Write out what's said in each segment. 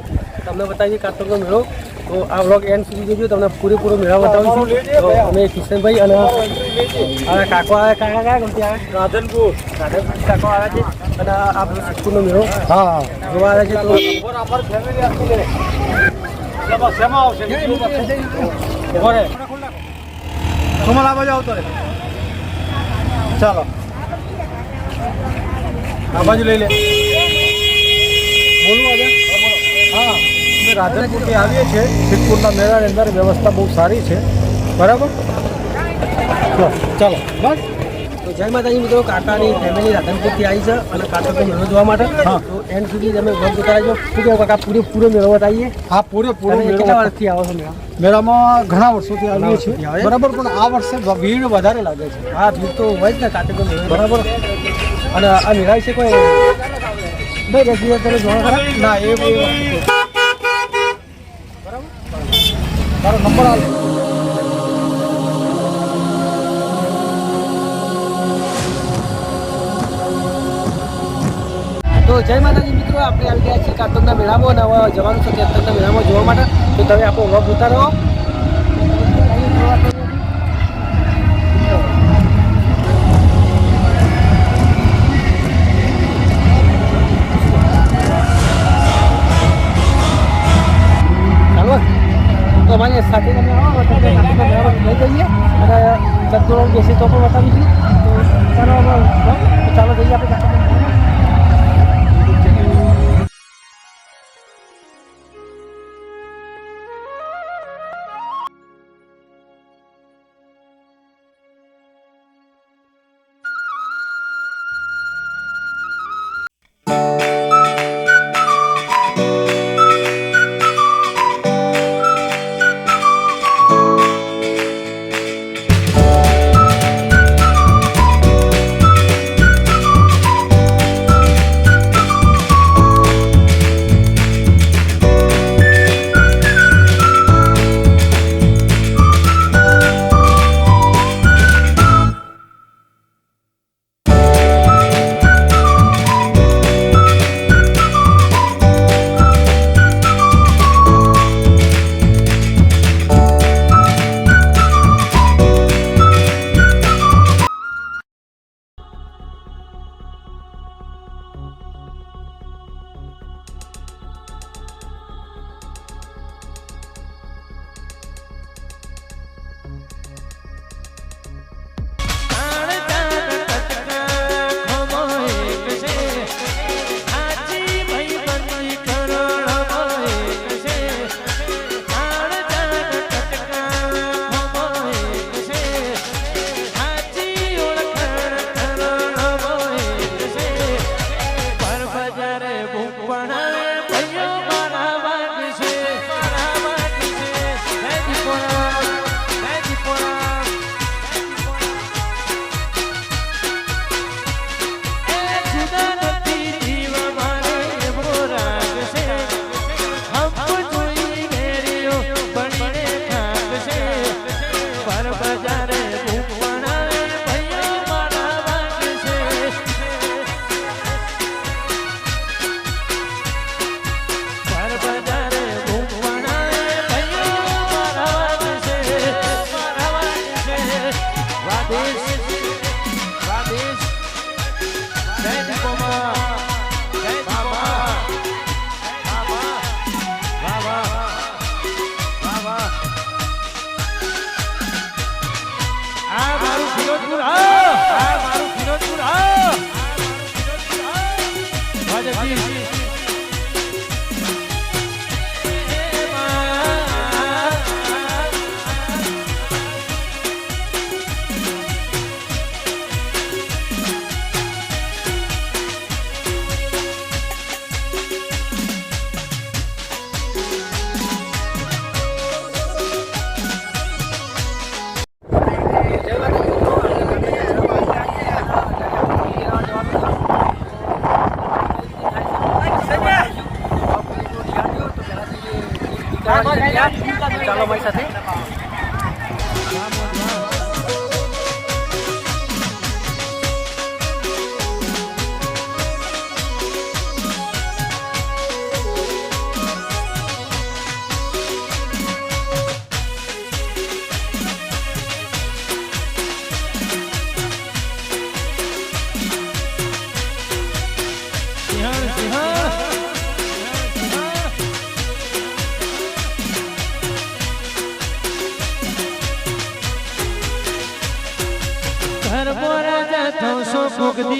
તમે તમને બતાવીએ કાતરનો મેળો. તો આ બ્લોગ એન્ડ સુધી જોજો તમને પૂરેપૂરો મેળા બતાવીશું તો અમે કિશનભાઈ અને આ કાકો આવે કાકા કયા ગમતી આવે રાધનપુર. રાધનપુર કાકો આવે છે. અને આ આપણો સિદ્ધપુરનો મેળો. હા. જોવા આવે છે તો બાજુ આવતો ચાલો. આ બાજુ લઈ લે. બોલું આજે હા અમે રાધનપુરથી આવીએ છીએ. સિદ્ધપુરના મેળાની અંદર વ્યવસ્થા બહુ સારી છે. બરાબર? ચાલો ચાલો બસ. તો જય માતાજી મિત્રો કાકાની ફેમિલી રાધનપુરથી આવી છે અને કાતરનો મેળો જોવા માટે. હા. તો એન્ડ સુધી તમે બ્લોગ જોતા રહેજો શું કહો કાકા પૂરે પૂરો મેળો બતાવીએ. આ પૂરે પૂરો કેટલા વર્ષથી આવો છો મેળા? મેળામાં ઘણા વર્ષોથી આવીએ છીએ. બરાબર પણ આ વર્ષે ભીડ વધારે લાગે છે. હા ભીડ તો હોય જ ને મેળો. બરાબર. અને આ મેળા છે કોઈ બે દસ તમે જોવા ખરા? ના, એ તો. તારો નંબર આપ તો જય માતાજી મિત્રો, આપણે આવી ગયા છીએ કાતરના મેળામાં અને જવાનું છે કાતરના મેળામાં જોવા માટે. તો તમે આપણો વ્લોગ જોતા અમારી સાથે તમે આવો તમને લઈ જઈએ અને ચંદ્રોળ બેસી તો પણ હવે, તો ચાલો જઈએ આપણે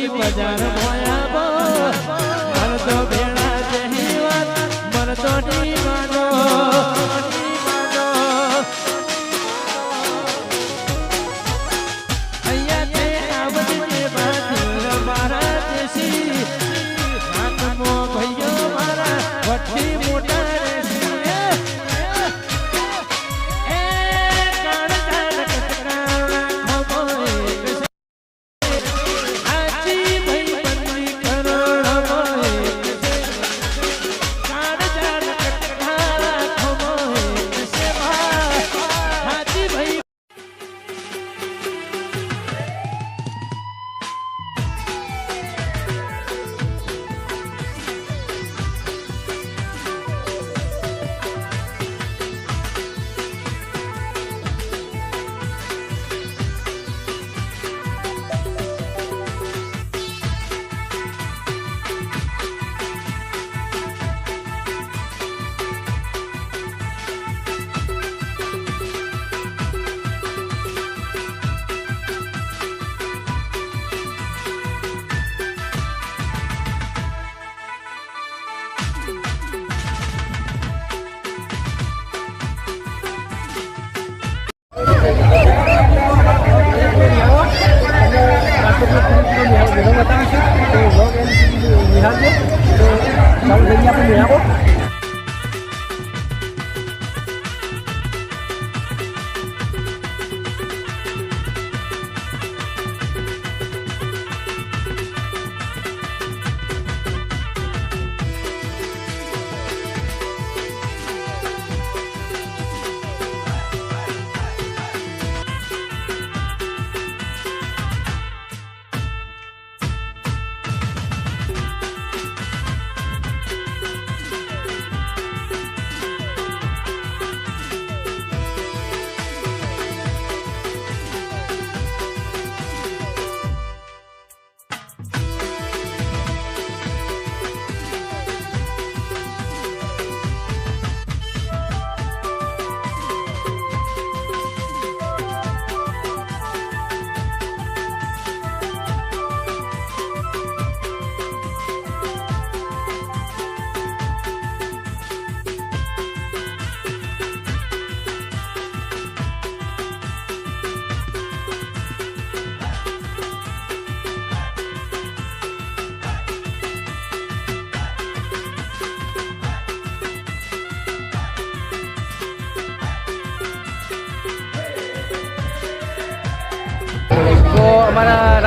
બજાર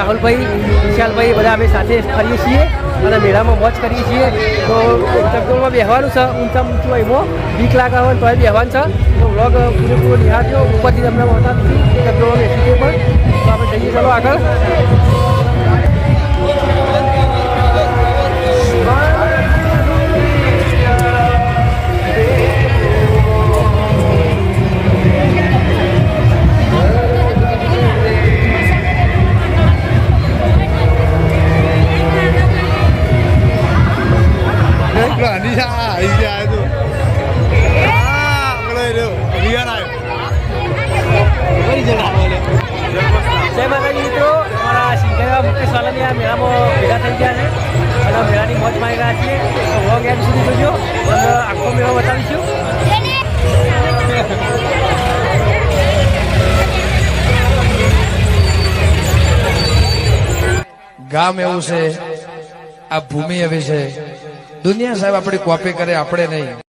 રાહુલભાઈ, વિશાલભાઈ બધા અમે સાથે ફરીએ છીએ અને મેળામાં મોજ કરીએ છીએ. તો ચકડોળમાં બેહવાનું છે, ઊંચા ઊંચું એમાં બીક લાગે હોય તો બેહવાનું છે. તો વ્લોગ પૂરેપૂરો નિહાળજો. ઉપરથી તમને બતાવીશું ચકડોળમાં બેસી પણ. તો આપણે જઈએ, ચાલો આગળ. અનિશા આવી જાય તું હા બોલો રહ્યો રિયાન આવ્યો જય માતાજી મિત્રો અમારા શિંકરવા મુકેશ વાલાની આ મેળામાં ભેગા થઈ ગયા છે અને મેળાની મોજ માણી રહ્યા છીએ તો એમ સુધી જોજો તમને આખો મેળો બતાવીશું ગામ એવું છે, આ ભૂમિ એવી છે દુનિયા સાહેબ આપણી કોપી કરે આપણે નહીં.